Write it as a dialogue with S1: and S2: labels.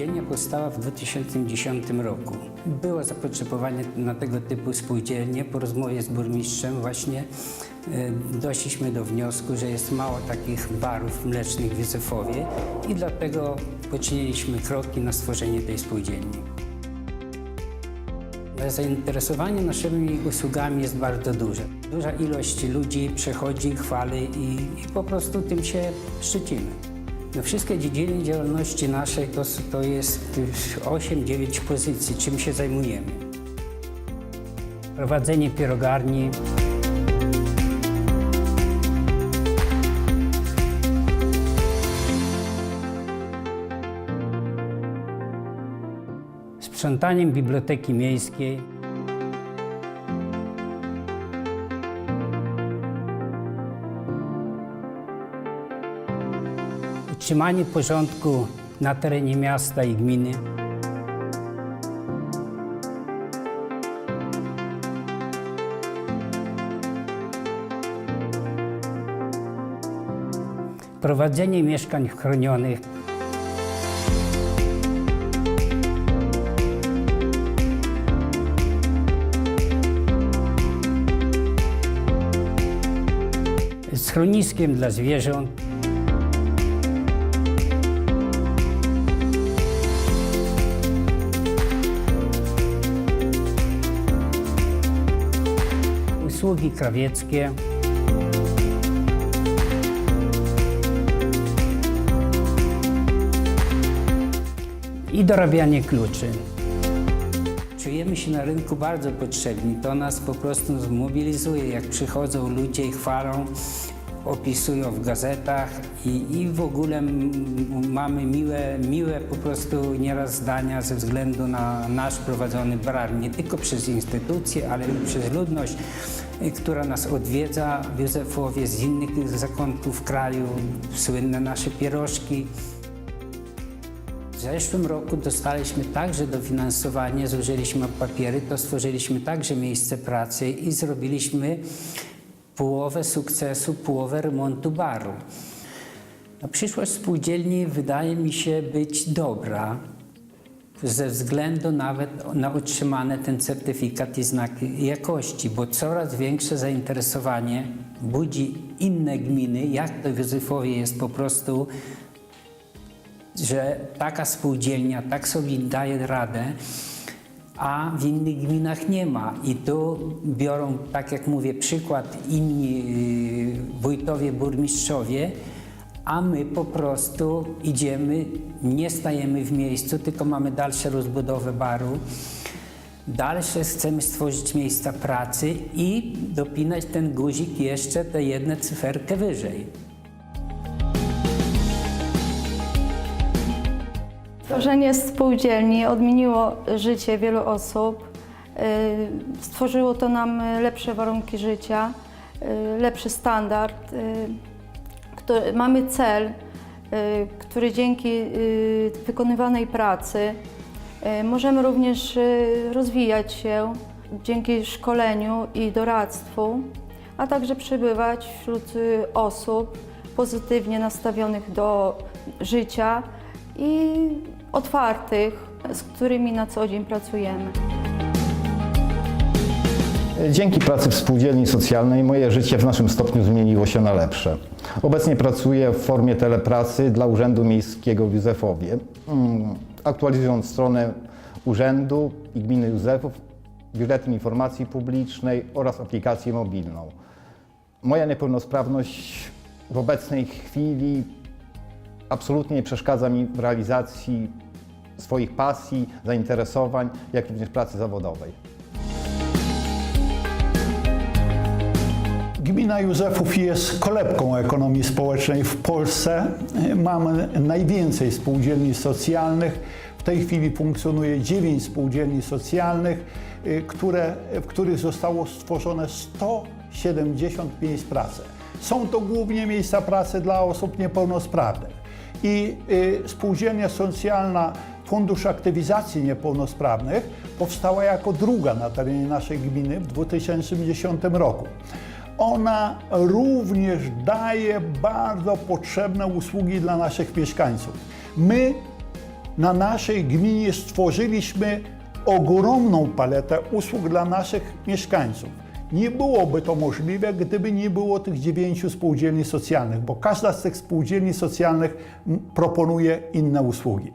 S1: Spółdzielnia powstała w 2010 roku. Było zapotrzebowanie na tego typu spółdzielnie. Po rozmowie z burmistrzem właśnie e, doszliśmy do wniosku, że jest mało takich barów mlecznych w Józefowie i dlatego poczyniliśmy kroki na stworzenie tej spółdzielni. Zainteresowanie naszymi usługami jest bardzo duże. Duża ilość ludzi przechodzi, chwali i, i po prostu tym się szczycimy. No wszystkie dziedziny działalności naszej to, to jest 8-9 pozycji, czym się zajmujemy. Prowadzenie pierogarni, sprzątaniem biblioteki miejskiej, utrzymanie porządku na terenie miasta i gminy, prowadzenie mieszkań chronionych, schroniskiem dla zwierząt, usługi krawieckie, i dorabianie kluczy. Czujemy się na rynku bardzo potrzebni. To nas po prostu zmobilizuje, jak przychodzą ludzie i chwalą, opisują w gazetach i, i w ogóle mamy miłe, miłe po prostu nieraz zdania ze względu na nasz prowadzony bar, nie tylko przez instytucje, ale i przez ludność, y, która nas odwiedza w Józefowie z innych zakątków kraju, słynne nasze pierożki. W zeszłym roku dostaliśmy także dofinansowanie, złożyliśmy papiery, to stworzyliśmy także miejsce pracy i zrobiliśmy połowę sukcesu, połowę remontu baru. No, przyszłość spółdzielni wydaje mi się być dobra, ze względu nawet na otrzymany ten certyfikat i znak jakości, bo coraz większe zainteresowanie budzi inne gminy, jak to w Józefowie jest po prostu że taka spółdzielnia tak sobie daje radę, a w innych gminach nie ma. I tu biorą, tak jak mówię, przykład inni y, wójtowie, burmistrzowie, a my po prostu idziemy, nie stajemy w miejscu, tylko mamy dalsze rozbudowę baru. Dalsze chcemy stworzyć miejsca pracy i dopinać ten guzik jeszcze tę jedną cyferkę wyżej.
S2: Tworzenie spółdzielni odmieniło życie wielu osób. Y, Stworzyło to nam lepsze warunki życia, y, lepszy standard. y, Mamy cel, który dzięki wykonywanej pracy możemy również rozwijać się dzięki szkoleniu i doradztwu, a także przybywać wśród osób pozytywnie nastawionych do życia i otwartych, z którymi na co dzień pracujemy.
S3: Dzięki pracy w spółdzielni socjalnej moje życie w naszym stopniu zmieniło się na lepsze. Obecnie pracuję w formie telepracy dla Urzędu Miejskiego w Józefowie, mm, aktualizując stronę Urzędu i Gminy Józefów, Biuletyn Informacji Publicznej oraz aplikację mobilną. Moja niepełnosprawność w obecnej chwili absolutnie nie przeszkadza mi w realizacji swoich pasji, zainteresowań, jak również pracy zawodowej.
S4: Gmina Józefów jest kolebką ekonomii społecznej w Polsce. Mamy najwięcej spółdzielni socjalnych. W tej chwili funkcjonuje 9 spółdzielni socjalnych, y, które, w których zostało stworzone 175 pracy. Są to głównie miejsca pracy dla osób niepełnosprawnych. I y, spółdzielnia socjalna Fundusz Aktywizacji Niepełnosprawnych powstała jako druga na terenie naszej gminy w 2010 roku. Ona również daje bardzo potrzebne usługi dla naszych mieszkańców. My na naszej gminie stworzyliśmy ogromną paletę usług dla naszych mieszkańców. Nie byłoby to możliwe, gdyby nie było tych dziewięciu spółdzielni socjalnych, bo każda z tych spółdzielni socjalnych proponuje inne usługi.